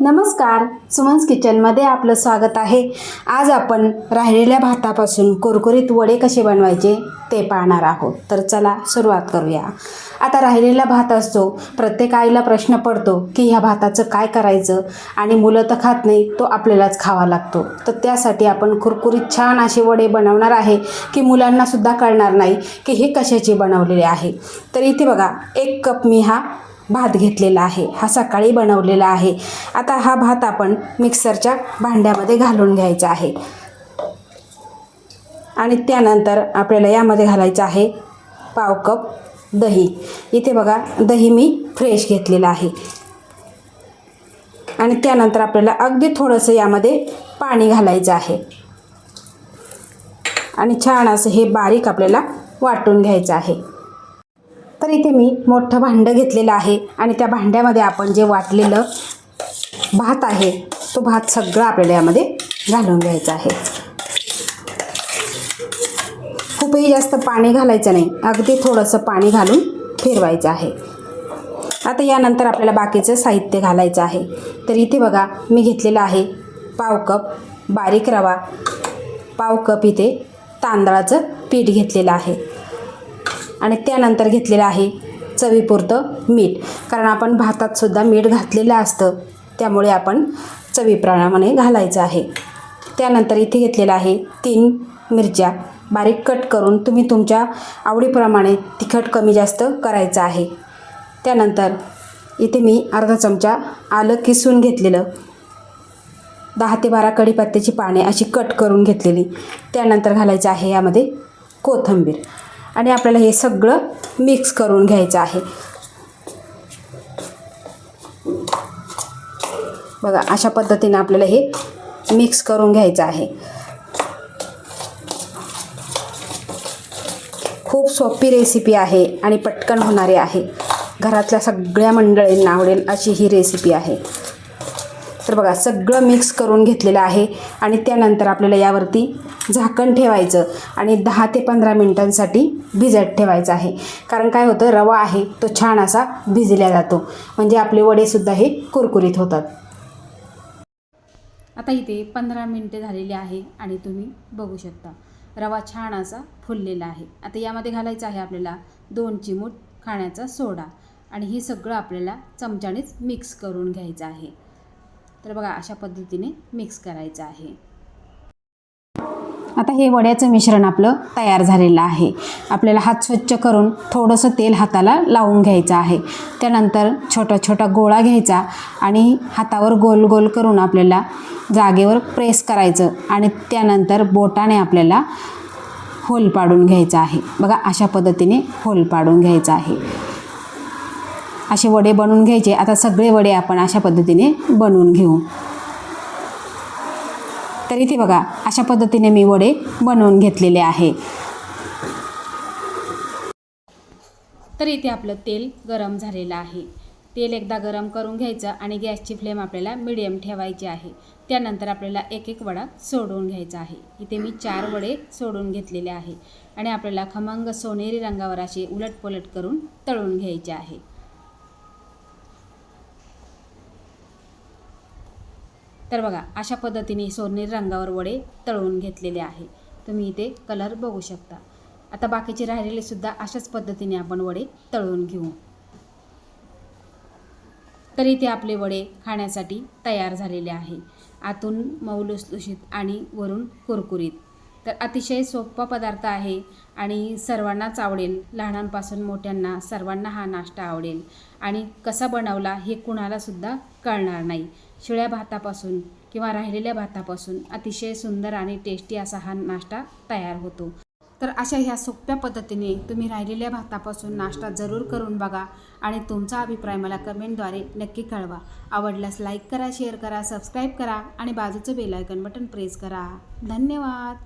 नमस्कार. सुमन्स किचनमध्ये आपलं स्वागत आहे. आज आपण राहिलेल्या भातापासून कुरकुरीत वडे कसे बनवायचे ते पाहणार आहोत. तर चला सुरुवात करूया. आता राहिलेला भात असतो. प्रत्येक आईला प्रश्न पडतो की ह्या भाताचं काय करायचं आणि मुलं तर खात नाही तो आपल्यालाच खावा लागतो. तर त्यासाठी आपण कुरकुरीत छान असे वडे बनवणार आहे की मुलांनासुद्धा कळणार नाही की हे कशाचे बनवलेले आहे. तर इथे बघा एक कप मी हा भात घेतलेला आहे. हा सकाळी बनवलेला आहे. आता हा भात आपण मिक्सरच्या भांड्यामध्ये घालून घ्यायचा आहे. आणि त्यानंतर आपल्याला यामध्ये घालायचं आहे पाव कप दही. इथे बघा दही मी फ्रेश घेतलेलं आहे. आणि त्यानंतर आपल्याला अगदी थोडंसं यामध्ये पाणी घालायचं आहे. आणि छान असं हे बारीक आपल्याला वाटून घ्यायचं आहे. तर इथे मी मोठं भांडं घेतलेलं आहे. आणि त्या भांड्यामध्ये आपण जे वाटलेलं भात आहे तो भात सगळा आपल्याला यामध्ये घालून घ्यायचा आहे. खूपही जास्त पाणी घालायचं नाही. अगदी थोडंसं पाणी घालून फिरवायचं आहे. आता यानंतर आपल्याला बाकीचं साहित्य घालायचं आहे. तर इथे बघा मी घेतलेलं आहे पाव कप बारीक रवा पाव कप इथे तांदळाचं पीठ घेतलेलं आहे. आणि त्यानंतर घेतलेलं आहे चवीपुरतं मीठ. कारण आपण भातातसुद्धा मीठ घातलेलं असतं. त्यामुळे आपण चवीप्रमाणे घालायचं आहे. त्यानंतर इथे घेतलेलं आहे तीन मिरच्या. बारीक कट करून तुम्ही तुमच्या आवडीप्रमाणे तिखट कमी जास्त करायचं आहे. त्यानंतर इथे मी अर्धा चमचा आलं किसून घेतलेलं. दहा ते बारा कढीपत्त्याची पाने अशी कट करून घेतलेली. त्यानंतर घालायचं आहे यामध्ये कोथिंबीर. आणि आपल्याला हे सगळं मिक्स करून घ्यायचं आहे. बघा अशा पद्धतीने आपल्याला हे मिक्स करून घ्यायचं आहे. खूप सोपी रेसिपी आहे आणि पटकन होणारी आहे. घरातल्या सगळ्या मंडळींना आवडेल अशी ही रेसिपी आहे. तर बघा सगळं मिक्स करून घेतलेलं आहे. आणि त्यानंतर आपल्याला यावरती झाकण ठेवायचं आणि दहा ते पंधरा मिनटांसाठी भिजत ठेवायचं आहे. कारण काय होतं रवा आहे तो छान असा भिजल्या जातो. म्हणजे आपले वडेसुद्धा हे कुरकुरीत होतात. आता इथे पंधरा मिनटे झालेली आहे आणि तुम्ही बघू शकता रवा छान असा फुललेला आहे. आता यामध्ये घालायचं आहे आपल्याला दोन चिमूट खाण्याचा सोडा. आणि हे सगळं आपल्याला चमच्यानेच मिक्स करून घ्यायचं आहे. तर बघा अशा पद्धतीने मिक्स करायचं आहे. आता हे वड्याचं मिश्रण आपलं तयार झालेलं आहे. आपल्याला हात स्वच्छ करून थोडंसं तेल हाताला लावून घ्यायचं आहे. त्यानंतर छोटा छोटा गोळा घ्यायचा आणि हातावर गोल गोल करून आपल्याला जागेवर प्रेस करायचं आणि त्यानंतर बोटाने आपल्याला होल पाडून घ्यायचं आहे. बघा अशा पद्धतीने होल पाडून घ्यायचं आहे. असे वडे बनवून घ्यायचे. आता सगळे वडे आपण अशा पद्धतीने बनवून घेऊ. तर इथे बघा अशा पद्धतीने मी वडे बनवून घेतलेले आहे. तर इथे आपलं तेल गरम झालेलं आहे. तेल एकदा गरम करून घ्यायचं आणि गॅसची फ्लेम आपल्याला मिडियम ठेवायची आहे. त्यानंतर आपल्याला एक एक वडा सोडून घ्यायचा आहे. इथे मी चार वडे सोडून घेतलेले आहे आणि आपल्याला खमंग सोनेरी रंगावर असे उलटपलट करून तळून घ्यायचे आहे. तर बघा अशा पद्धतीने सोनेरी रंगावर वडे तळून घेतलेले आहे. तुम्ही इथे कलर बघू शकता. आता बाकीचे राहिलेले सुद्धा अशाच पद्धतीने आपण वडे तळून घेऊ. तर इथे आपले वडे खाण्यासाठी तयार झालेले आहे. आतून मऊ लुसलुशीत आणि वरून कुरकुरीत. तर अतिशय सोपा पदार्थ आहे आणि सर्वांनाच आवडेल. लहानांपासून मोठ्यांना सर्वांना हा नाश्ता आवडेल. आणि कसा बनवला हे कुणालासुद्धा कळणार नाही. शिळ्या भातापासून किंवा राहिलेल्या भातापासून अतिशय सुंदर आणि टेस्टी असा हा नाश्ता तयार होतो. तर अशा ह्या सोप्या पद्धतीने तुम्ही राहिलेल्या भातापासून नाश्ता जरूर करून बघा आणि तुमचा अभिप्राय मला कमेंटद्वारे नक्की कळवा. आवडल्यास लाईक करा शेअर करा सबस्क्राईब करा आणि बाजूचं बेल आयकन बटन प्रेस करा. धन्यवाद!